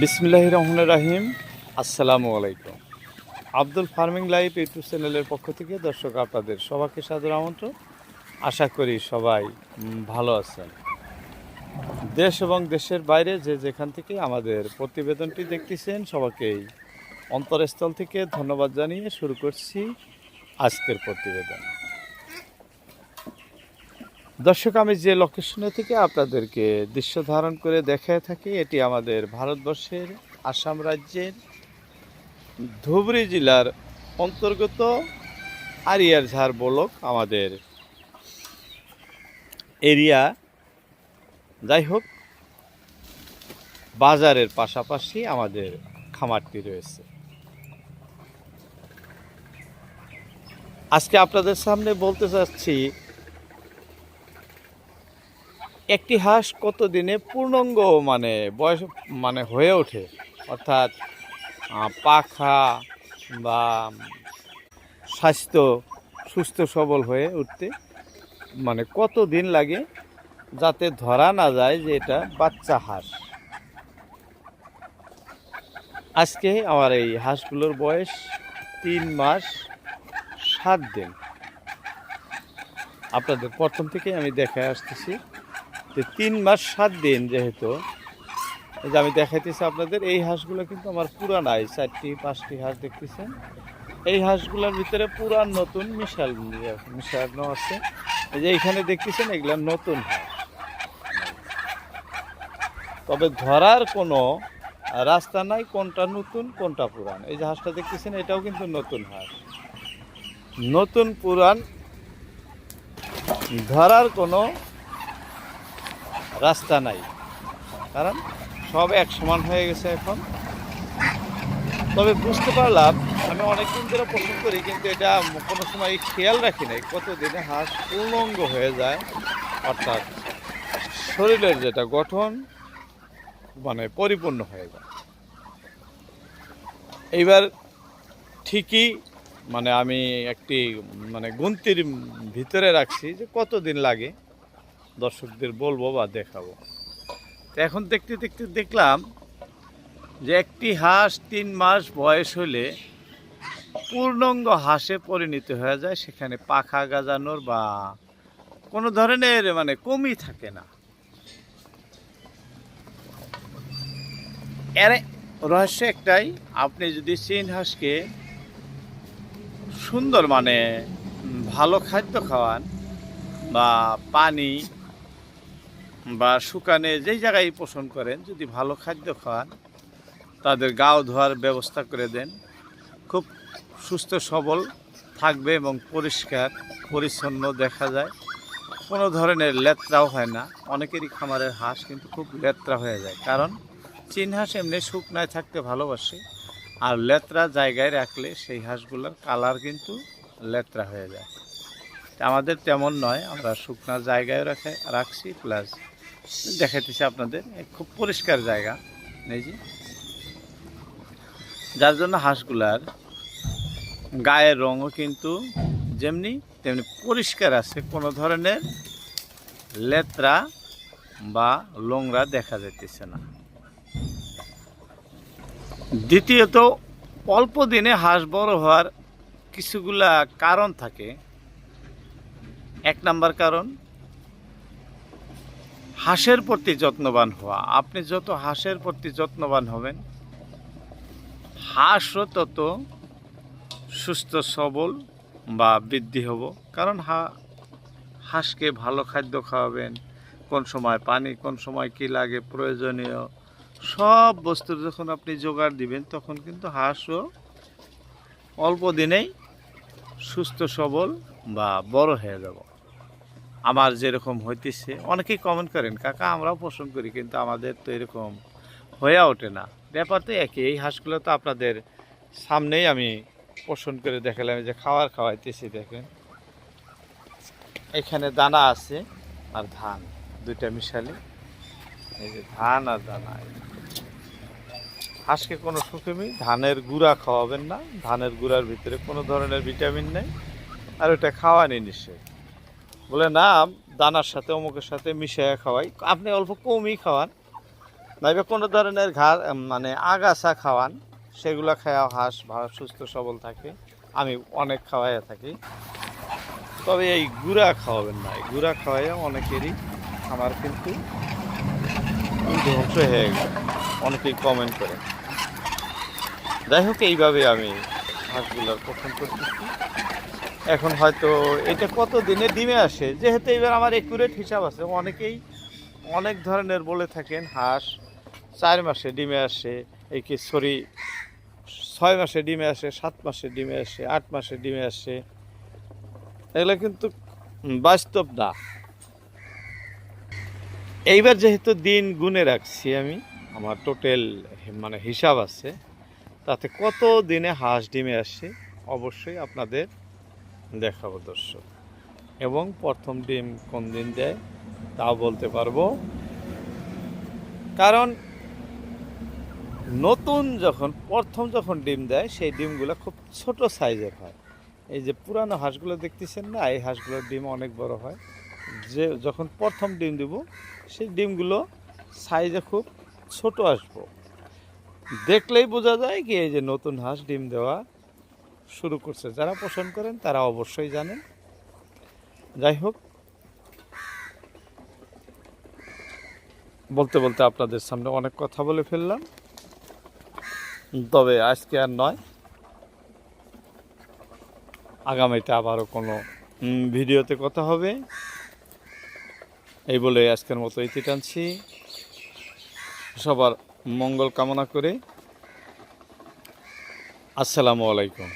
বিসমিল্লাহ রহমান রাহিম। আসসালামু আলাইকুম। আব্দুল ফার্মিং লাইফ ইউটিউব চ্যানেলের পক্ষ থেকে দর্শক আপনাদের সবাইকে সাদর আমন্ত্রণ। আশা করি সবাই ভালো আছেন। দেশ এবং দেশের বাইরে যে যেখান থেকে আমাদের প্রতিবেদনটি দেখতেছেন, সবাইকেই অন্তরস্থল থেকে ধন্যবাদ জানিয়ে শুরু করছি আজকের প্রতিবেদন। দর্শক, আমি যে লোকেশনে থেকে আপনাদেরকে দৃশ্য ধারণ করে দেখায় থাকি, এটি আমাদের ভারতবর্ষের আসাম রাজ্যের ধুবড়ী জেলার অন্তর্গত আরিয়ার ঝাড় বলক আমাদের এরিয়া। যাই হোক, বাজারের পাশাপাশি আমাদের খামারটি রয়েছে। আজকে আপনাদের সামনে বলতে চাচ্ছি একটি হাঁস কত দিনে পূর্ণাঙ্গ মানে বয়স মানে হয়ে ওঠে? অর্থাৎ পাখা বা স্বাস্থ্য সুস্থ সবল হয়ে উঠতে মানে কত দিন লাগে যাতে ধরা না যায় যে এটা বাচ্চা হাঁস? আজকে আমার এই হাঁসগুলোর বয়স তিন মাস সাত দিন। আপনাদের প্রথম থেকে আমি দেখে আসতেছি। যে তিন মাস সাত দিন যেহেতু যে আমি দেখাইতেছি আপনাদের, এই হাঁসগুলো কিন্তু আমার পুরানাই, চারটি, পাঁচটি হাঁস দেখতেছেন। এই হাঁসগুলোর ভিতরে পুরান নতুন মিশাল মিশানো আছে। এই যে এইখানে দেখতেছেন, এগুলো নতুন হাঁস। তবে ধরার কোনো রাস্তা নাই, কোনটা নতুন, কোনটা পুরান। এই যে হাঁসটা দেখতেছেন, এটাও কিন্তু নতুন হাঁস। নতুন পুরান, ধরার কোনো রাস্তা নাই। কারণ সব এক সমান হয়ে গেছে এখন। তবে বুঝতে পারলাম, আমি অনেকদিন ধরে পছন্দ করি, কিন্তু এটা কোনো সময় খেয়াল রাখি নাই, কতদিনে হাঁস পূর্ণাঙ্গ হয়ে যায়। অর্থাৎ শরীরের যেটা গঠন মানে পরিপূর্ণ হয়ে যায়। এইবার ঠিকই মানে আমি একটি মানে গুনতির ভিতরে রাখছি যে কতদিন লাগে। দর্শকদের বলব বা দেখাবো। এখন দেখতে দেখতে দেখলাম যে একটি হাঁস তিন মাস বয়স হলে পূর্ণাঙ্গ হাঁসে পরিণত হয়ে যায়, সেখানে পাখা গাজানোর বা কোনো ধরনের মানে কমই থাকে না। এর রহস্য একটাই, আপনি যদি চীন হাঁসকে সুন্দর মানে ভালো খাদ্য খাওয়ান বা পানি বা শুকানে যেই জায়গায় পোষণ করেন, যদি ভালো খাদ্য খাওয়ান তাদের গাও ধোয়ার ব্যবস্থা করে দেন। খুব সুস্থ, সবল থাকবে এবং পরিষ্কার, পরিচ্ছন্ন দেখা যায়। কোনো ধরনের লেত্রাও হয় না। অনেকেরই খামারের হাঁস কিন্তু খুব লেত্রা হয়ে যায়। কারণ চীন হাঁস এমনি শুকনায় থাকতে ভালোবাসে। আর লেত্রা জায়গায় রাখলে সেই হাঁসগুলোর কালার কিন্তু লেত্রা হয়ে যায়। আমাদের তেমন নয়। আমরা শুকনা জায়গায় রাখে, রাখছি, প্লাস দেখাইতেছি আপনাদের। খুব পরিষ্কার জায়গা। এই যার জন্য হাঁসগুলার গায়ের রঙও কিন্তু যেমনি তেমনি পরিষ্কার আছে। কোনো ধরনের লেত্রা বা লোংরা দেখা যাইতেছে না। দ্বিতীয়ত, অল্প দিনে হাঁস বড় হওয়ার কিছুগুলা কারণ থাকে। এক নাম্বার কারণ হাঁসের প্রতি যত্নবান হওয়া। আপনি যত হাঁসের প্রতি যত্নবান হবেন, হাঁসও তত সুস্থ, সবল বা বৃদ্ধি হব। কারণ হা, হাঁসকে ভালো খাদ্য খাওয়াবেন, কোন সময় পানি, কোন সময় কি লাগে, প্রয়োজনীয় সব বস্তুর যখন আপনি জোগাড় দিবেন, তখন কিন্তু হাঁসও অল্প দিনেই সুস্থ, সবল বা বড় হয়ে যাব। আমার যেরকম হইতেছে, অনেকেই কমেন্ট করেন, কাকা, আমরাও পোষণ করি, কিন্তু আমাদের তো এরকম হয়ে ওঠে না। ব্যাপার তো একই, এই হাঁসগুলো তো আপনাদের সামনেই আমি পোষণ করে দেখালাম যে খাওয়ার খাওয়াইতেছি, দেখেন। এখানে দানা আছে আর ধান, দুইটা মিশালে। এই যে ধান আর দানা। হাঁসকে কোনো সুখেমি ধানের গুঁড়া খাওয়াবেন না, ধানের গুঁড়ার ভিতরে কোনো ধরনের ভিটামিন নেই, আর ওটা খাওয়ানি নিষেধ। বলে, না, দানার সাথে, অমুকের সাথে মিশিয়ে খাওয়াই। আপনি অল্প কমই খাওয়ান। নাইবে কোনো ধরনের ঘাস মানে আগাছা খাওয়ান, সেগুলো খাওয়া হাঁস ভালো সুস্থ, সবল থাকে। আমি অনেক খাওয়াইয়া থাকি। তবে এই গুড়া খাওয়াবেন না। এই গুড়া খাওয়াইয়া অনেকেরই আমার কিন্তু ধ্বংস হয়ে গেল। অনেকেই কমেন্ট করে। যাই হোক, এইভাবে আমি হাঁসগুলোর পোষণ করতেছি। এখন হয়তো এটা কত দিনে ডিমে আসে? যেহেতু এবার আমার একুরেট হিসাব আছে, অনেকেই অনেক ধরনের বলে থাকেন, হাঁস চার মাসে ডিমে আসে, এই কি সরি, ছয় মাসে ডিমে আসে, সাত মাসে ডিমে আসে, আট মাসে ডিমে আসে, এগুলো কিন্তু বাস্তব না। এইবার যেহেতু দিন গুনে রাখছি আমি, আমার টোটাল মানে হিসাব আছে, তাতে কত দিনে হাঁস ডিমে আসে, অবশ্যই আপনাদের দেখাবো দর্শক। এবং প্রথম ডিম কোন দিন দেয় তাও বলতে পারব। কারণ নতুন যখন, প্রথম যখন ডিম দেয়, সেই ডিমগুলো খুব ছোট সাইজের হয়। এই যে পুরানো হাঁসগুলো দেখতেছেন না? এই হাঁসগুলোর ডিম অনেক বড় হয়। যে যখন প্রথম ডিম দেব, সেই ডিমগুলো সাইজে খুব ছোট আসব। দেখলেই বোঝা যায় কি, এই যে নতুন হাঁস ডিম দেওয়া শুরু করছে। যারা পোষণ করেন, তারা অবশ্যই জানেন। যাই হোক, বলতে বলতে আপনাদের সামনে অনেক কথা বলে ফেললাম। তবে আজকে আর নয়। আগামীতে আবারও কোনো ভিডিওতে কথা হবে। এই বলে আজকের মতো ইতি টানছি। সবার মঙ্গল কামনা করে। আসসালামু আলাইকুম।